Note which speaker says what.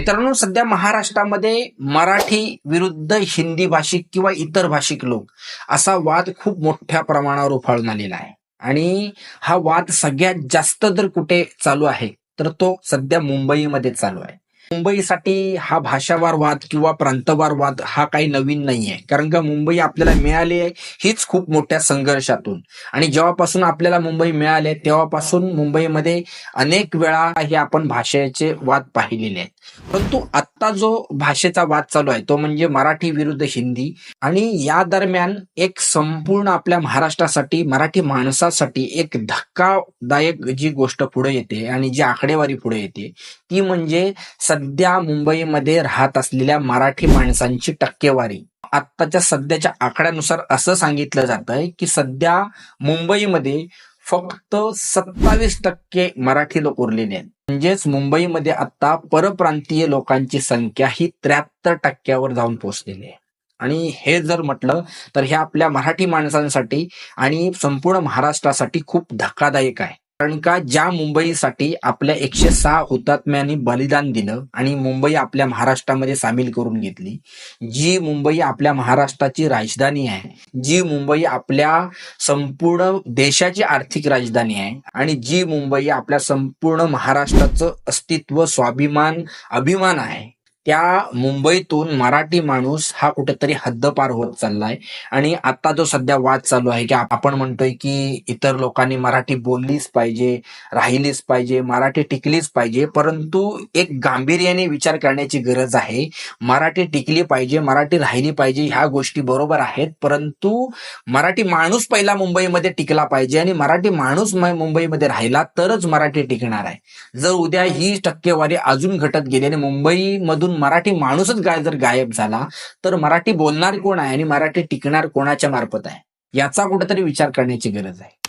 Speaker 1: मित्रांनो सध्या महाराष्ट्रामध्ये मराठी विरुद्ध हिंदी भाषिक किंवा इतर भाषिक लोक असा वाद खूप मोठ्या प्रमाणावर उफाळून आलेला आहे. आणि हा वाद सगळ्यात जास्त जर कुठे चालू आहे तर तो सध्या मुंबईमध्ये चालू आहे. मुंबईसाठी हा भाषावार वाद किंवा प्रांतवार वाद हा काही नवीन नाहीये. कारण का मुंबई आपल्याला मिळाली आहे हीच खूप मोठ्या संघर्षातून. आणि जेव्हापासून आपल्याला मुंबई मिळाले तेव्हापासून मुंबईमध्ये अनेक वेळा हे आपण भाषेचे वाद पाहिलेले आहेत. परंतु आत्ता जो भाषेचा वाद चालू आहे तो म्हणजे मराठी विरुद्ध हिंदी. आणि या दरम्यान एक संपूर्ण आपल्या महाराष्ट्रासाठी मराठी माणसासाठी एक धक्कादायक जी गोष्ट पुढे येते आणि जी आकडेवारी पुढे येते ती म्हणजे सध्या मुंबईमध्ये राहत असलेल्या मराठी माणसांची टक्केवारी. आत्ताच्या सध्याच्या आकड्यानुसार असं सांगितलं जात आहे की सध्या मुंबईमध्ये फक्त सत्तावीस टक्के मराठी लोक उरलेले आहेत. म्हणजेच मुंबईमध्ये आता परप्रांतीय लोकांची संख्या ही त्र्याहत्तर टक्क्यावर जाऊन पोहोचलेली आहे. आणि हे जर म्हटलं तर हे आपल्या मराठी माणसांसाठी आणि संपूर्ण महाराष्ट्रासाठी खूप धक्कादायक आहे. कारण का ज्या मुंबईसाठी आपल्या एकशे सहा हुतात्म्यांनी बलिदान दिलं आणि मुंबई आपल्या महाराष्ट्रामध्ये सामील करून घेतली जी मुंबई आपल्या महाराष्ट्राची राजधानी आहे जी मुंबई आपल्या संपूर्ण देशाची आर्थिक राजधानी आहे आणि जी मुंबई आपल्या संपूर्ण महाराष्ट्राचं अस्तित्व स्वाभिमान अभिमान आहे त्या मुंबईतून मराठी माणूस हा कुठेतरी हद्दपार होत चाललाय. आणि आता जो सध्या वाद चालू आहे की आपण म्हणतोय की इतर लोकांनी मराठी बोललीच पाहिजे राहिलीच पाहिजे मराठी टिकलीच पाहिजे परंतु एक गांभीर्याने विचार करण्याची गरज आहे. मराठी टिकली पाहिजे मराठी राहिली पाहिजे ह्या गोष्टी बरोबर आहेत परंतु मराठी माणूस पहिला मुंबईमध्ये टिकला पाहिजे आणि मराठी माणूस मुंबईमध्ये राहिला तरच मराठी टिकणार आहे. जर उद्या ही टक्केवारी अजून घटत गेली आणि मुंबईमधून मराठी माणूसच गाय जर गायब झाला तर मराठी बोलणार कोण आहे आणि मराठी टिकणार कोणाच्या मार्फत आहे? याचा कुठेतरी विचार करण्याची गरज आहे.